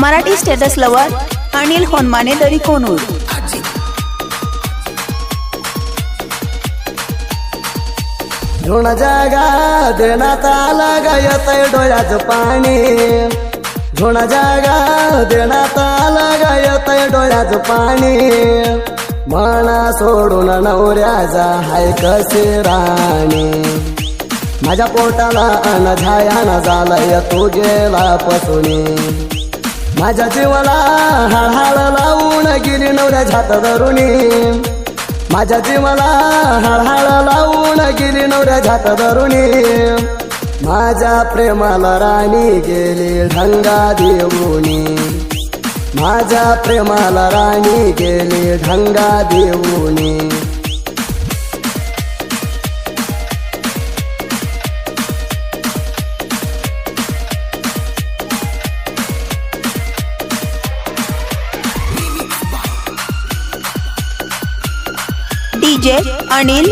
Marathi status lover Anil Honmane दरी कोनूर. ऋण जागा देण्यात आला गा येतय डोळ्याचं पाणी. ऋण जागा देण्यात आला गा डोळ्याच पाणी. म्हणा सोडून नवऱ्याचा हाय कसे राणी. माझ्या पोटाला अन झायाना झालंय तू गेला पसुनी. माझ्या जीवाला हळहळ लावून गिरी नवऱ्या झात धरुणी माझ्या जीवाला हळहळ लावून गिरी नवऱ्या झात धरुणी माझ्या प्रेमाला राणी गेली ढंगा देऊनी. माझ्या प्रेमाला राणी गेली ढंगा देऊनी. डीजे अनिल.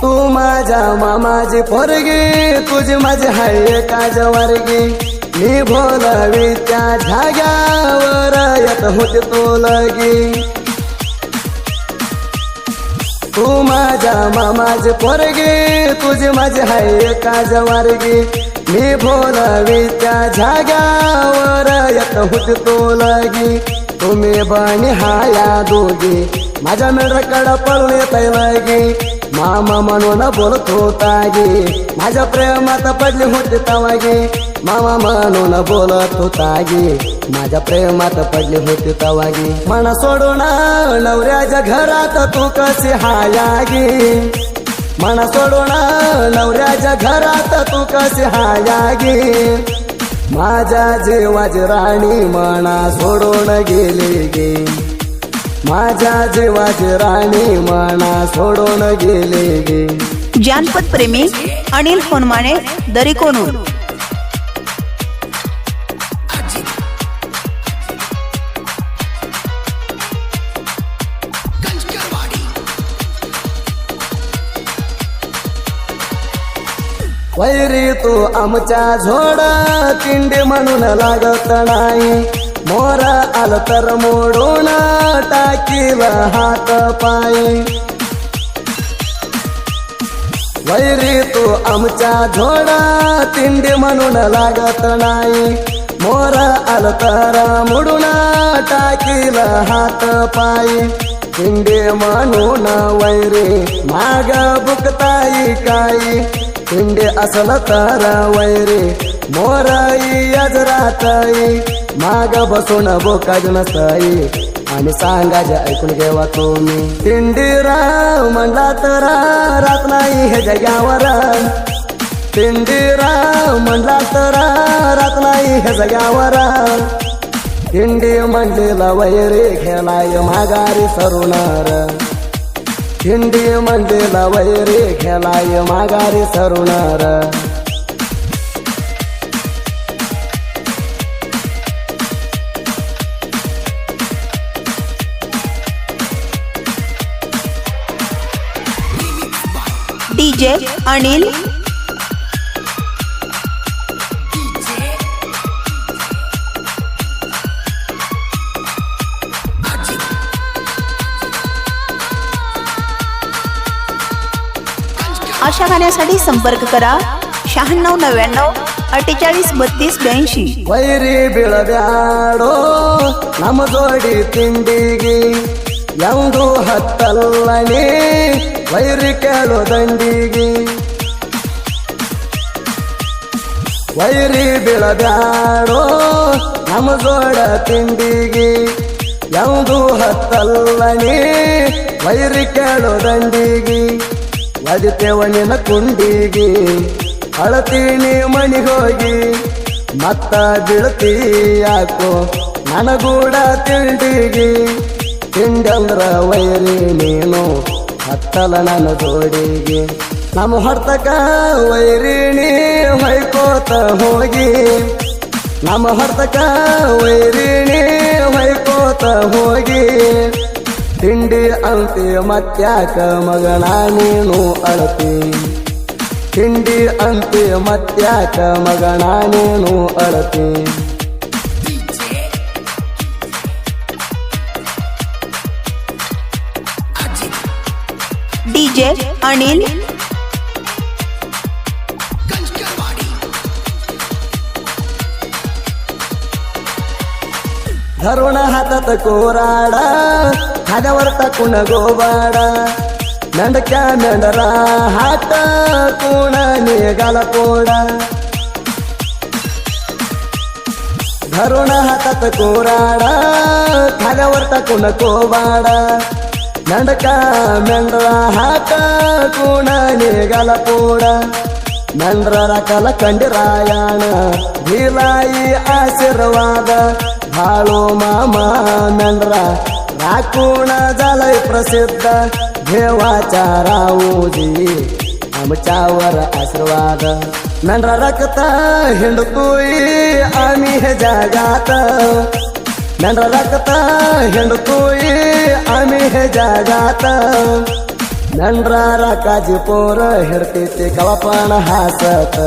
तू माझ्या मामाची पोरगी तुझी माझी हाय एका जवारगी मी बोलावी त्या झाग्यावर येत होते तो लगी. तू माझ्या मामाज पोरगे तुझे माझी हाय एका जवारगे मी बोलावी त्या जाग्यावर येत होते तो लगी. तुम्ही बनी हाया दोघे माझ्या मेढकडं पळून येत लगी. मामा म्हणून बोलत होता गे माझ्या प्रेमात पडली होते तवागे. मामा म्हणून बोलत होता गे माझ्या प्रेमात पडली होती तवागे. मन सोडून नवऱ्याच्या घरात तू कशी हायागी? मन सोडून नवऱ्याच्या घरात तू कशी हायागी? माझ्या जीवाची राणी मना सोडून गेली गे. माझ्या जीवाची राणी मना सोडून गेली गे. जानपद प्रेमी अनिल होनमाने दरी वैरी तू आमच्या झोड किंडी म्हणून लागत नाही. मोर आल तर मोडून टाकील हात पायी. वैरी तू आमच्या झोड तिंडी म्हणून लागत नाही. मोर आल तर मोडून टाकील हात पायी. तिंडी म्हणून वैरी माग बुकताई काही तिंडी असला तारा वैरे. मोराई अजराताई माग बसून बोकाज नसताई. आणि सांगायचे ऐकून घेवा तुम्ही. तिंडीराव म्हणला तर रात नाही हे जग्यावर. तिंडीराव म्हणला तर रात नाही हे जग्यावर. हिंडी म्हणलेला वैरे खेळाय माघारी सरुणार. हिंदी म्हणलेला वैरे खेळाय माघारी सरुणार. डीजे अनिल अशा गाण्यासाठी संपर्क करा शहाण्णव नव्याण्णव अठ्ठेचाळीस बत्तीस ब्याऐंशी ವೈರಿ ಬೀಳಬ್ಯಾಡೋ ನಮ್ಮ ಜೋಡಿ ತಿಂಡಿಗೆ ಎಂದು ಹತ್ತಲ್ಲನೆ ವೈರಿ ಕೇಳೋ ದಂಡಿಗೆ ವೈರಿ ಬೀಳಬ್ಯಾಡೋ ನಮ್ಮ ಜೋಡ ತಿಂಡಿಗೆ ಎಂದು ಹತ್ತಲ್ಲನೆ ವೈರಿ ಕೇಳೋ ದಂಡಿಗೆ ಒದಿತೇವ ನಿನ್ನ ಕುಂಡಿಗೆ. ಅಳತೀನಿ ಹೋಗಿ, ಮತ್ತ ಬೀಳ್ತಿ ಯಾಕೋ? ನನಗೂಡ ತಿಂಡಿಗೆ. ತಿಂಡಂದ್ರ ವೈರಿ ನೀನು, ಹತ್ತಲ ನನ್ನ ಜೋಡಿಗೆ. ನಮ್ಮ ಹೊರ್ತಕ ವೈರಿಣಿ ಹೊಯ್ಕೋತ ಹೋಗಿ. ನಮ್ಮ ಹೊರ್ತಕ ವೈರಿಣಿ ಹೊಯ್ಕೋತ ಹೋಗಿ. ತಿಂಡಿ ಅಂತೆ ಮತ್ಯಾಕ ಮಗನ ನೀನು ಅಳತಿ ತಿಂಡಿ ಅಂತೆ ಮತ್ಯಾಕ ಮಗನ ನೀನು ಅಳತಿ डीजे अनिल धरून हातात कोराडा ಹದವರ್ತ ಕುಣಗೋಬಾಡ ನಂಡಕ ನಂಡರ ಹಾಟ ಕುಣ ನೇಗಲ ಕೋಡ. ಧರುಣ ಹತತ ಕೋರಾಡ, ಹದವರ್ತ ಕುಣಕೋಬಾಡ ನಂಡಕ ಮೆಂಡ್ರ ಹಾಟ ಕುಣ ನೇಗಲ ಕೋಡ. ನಂದ್ರರ ಕಲ ಕಂಡಿರಾಯಣ ಭಿಲಾಯಿ ಆಶೀರ್ವಾದ ಬಾಳೋ ಮಾಮ ನಂದ್ರ राखून झालंय प्रसिद्ध. देवाच्या राऊजी आमच्यावर आशीर्वाद. मेंढरा रक्त हिंडतोय आम्ही हे जगात. मेंढरा रक्त हिंडतोय आम्ही हे जगात. मेंढरा राकाजी पोर हिरते ते कवा पण हसत.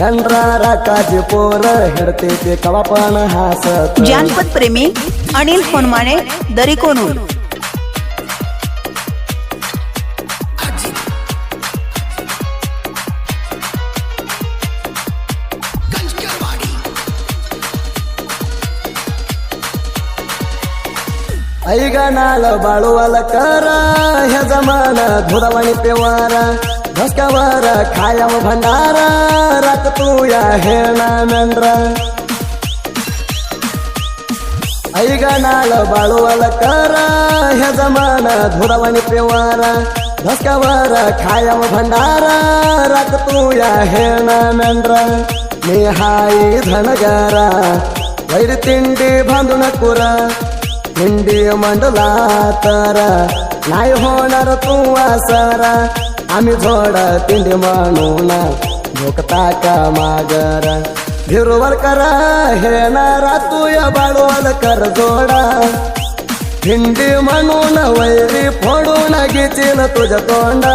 मेंढरा राकाजी पोर हिरते ते कवा पण हसत. जानपद प्रेमी अनिल होनमाने दरिकोनूर ऐगणाला बाळूवाला करा ह्या जमाना धुरावाणी पेवारा धसकावारा खायाव भंडारा रात तू या हे नानंदरा. ऐगणाल बाळूवाला करा. ह्या हेजमान धुरावानी पेवारा. धसकावर खायम भंडारा. रात तू या हेणा मेंढरा. मी हाई धनगारा. वैर तिंडी बांधून कुरा. हिंडी मंडला तर. नाही होणार तू आसरा. आम्ही झोड तिंडी म्हणून भोकता का मागरा? भिरुवर करा हे नारा तू या बाळवल कर जोडा हिंडी म्हणून वैरी फोडून घेतील तुझ्या तोंडा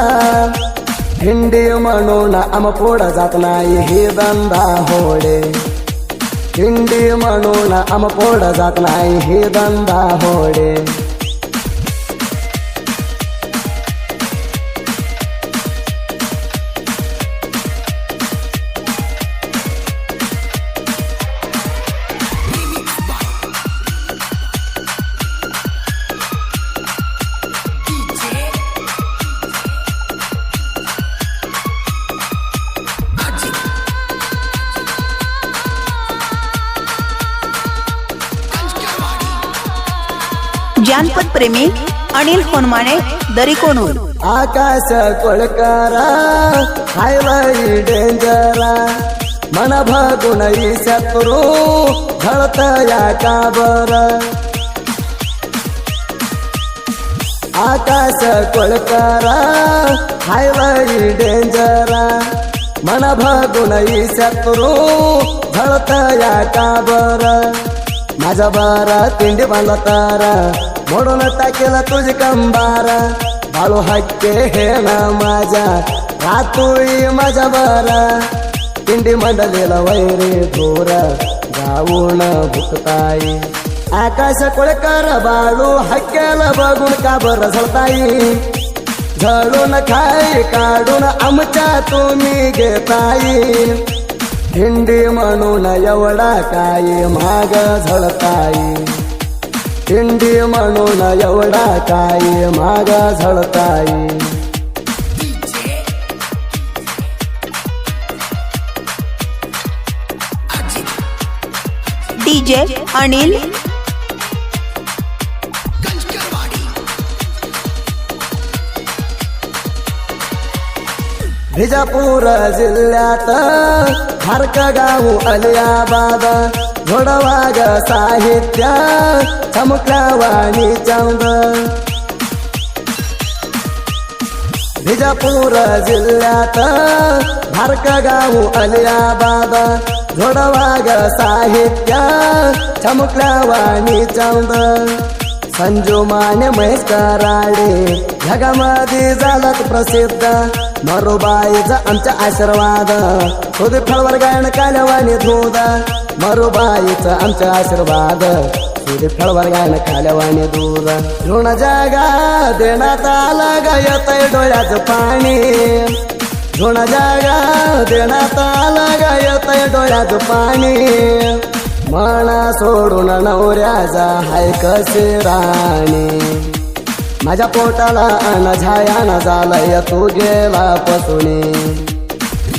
हिंडी म्हणून आम पुढं जात नाही ही धंदा होडे हिंडी म्हणून आम पुढं जात नाही ही धंदा होडे प्रेमी अनिल होनमाने दरिकोनूर आकाश कोळकारा हायवाई डेंजरा मन भागून शत्रू घळत या काबर. आकाश कोळकारा हायवाई डेंजरा मन भागून शत्रू घळत या काबर. माझा बारा तिंडी बांधला तारा म्हणून टाकेला तुझी कंबारा. बाळू हक्के हे ना माझ्या रातोळी माझ्या बारा तिंडी मंडलेला वैरे धोर गाऊन भुकताई. आकाश कोळकर बाळू हक्क्याला बघून का बरं झळताई झळून खाई काढून आमच्या तुम्ही घेताई. हिंडी म्हणून एवढा काय माग झळताई. हिंडी म्हणून एवढा काय माग झळताई. डीजे अनिल. विजापूर जिल्ह्यात फारक गाव अलियाबाद घोडवाग साहित्य चमकवाणी चौद. विजापूर जिल्ह्यात भारक गाऊ अलियाबाद जोडवा साहित्य चमकल्या वाणी संजू माने महेश कराडे जगामध्ये झालात प्रसिद्ध. मरुबाईचा आमचा आशीर्वाद. खुद फळवर गायन कालवाने धूद मरुबाईचा आमचा आशीर्वाद. खुद फळवर गायन कालवाने दूध ऋण जागा देण्यात आला गायत डोळ्याचं पाणी. ऋण जागा देण्यात आला गायत डोळ्याचं पाणी. म्हणा सोडून नवऱ्याचा हाय कसे राणी. माझ्या पोटाला अन झाला झालंय तू गेला पसुनी.